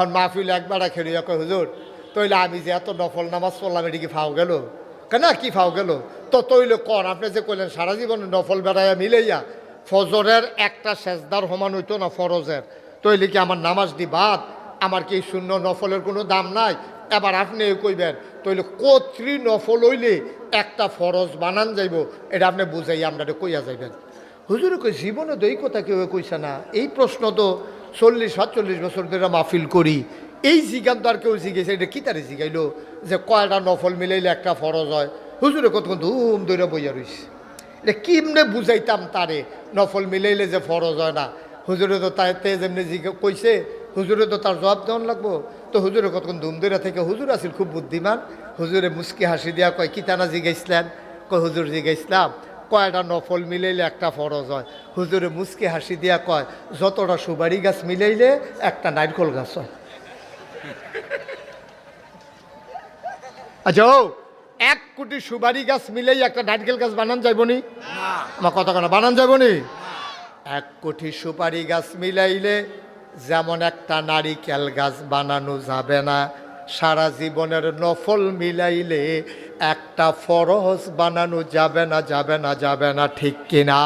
আর মাহফিল একবার খেলি হুজুর, তইলে আমি যে এত নফল নামাজ পড়লাম, এটি কি ফাও গেল? কেন কি ফাও গেল? তো তৈলে কর আপনি যে কইলেন সারা জীবনে নফল বেড়াইয়া মিলাইয়া ফজরের একটা সেজদার সমান হইতো না ফরজের। তৈলে কি আমার নামাজ দি বাদ? আমার কি শূন্য নফলের কোনো দাম নাই? এবার আপনি কইবেন তৈলে কত্রি নফল হইলে একটা ফরজ বানান যাইব, এটা আপনি বুঝাই আমরা কইয়া যাইবেন। হুজুর, কই, জীবনে তো এই কথা কেউ কইছে না। এই প্রশ্ন তো চল্লিশ, সাতচল্লিশ বছর ধরে মাহফিল করি। এই জিগান তো আর কেউ জিগেছে এটা কি তারে জিগাইলো? যে কয়টা নফল মিলাইলে একটা ফরজ হয়। হুজুরে কতক্ষণ ধুম ধরে বইয়া রইছে। এটা কিমনে বুঝাইতাম তারে? নফল মিলাইলে যে ফরজ হয় না। হুজুরে তো তাই তে যেমনি জিজ্ঞে কইছে, হুজুরে তো তার জবাব দেওয়ান লাগবো। তো হুজুরে কতক্ষণ ধুম ধরে থেকে, হুজুর আছিল খুব বুদ্ধিমান। হুজুরে মুস্কি হাসি দিয়া কয়, কি টানা জিগাইছিলেন? কয়, হুজুর জিগাইছিলাম। কয়টা নফল মিলাইলে একটা ফরজ হয়? হুজুরে মুস্কি হাসি দিয়া কয় যতটা সুবারি গাছ মিলাইলে একটা নারকল গাছ হয়। আচ্ছা ও এক কোটি সুবারি গাছ মিলেই একটা নারকেল গাছ বানান যাইবনি আমার কথা কেন বানান যাইবনি এক কোটি সুপারি গাছ মিলাইলে যেমন একটা নারিকেল গাছ বানানো যাবে না সারা জীবনের নফল মিলাইলে একটা ফরজ বানানো যাবে না যাবে না যাবে না, ঠিক কিনা?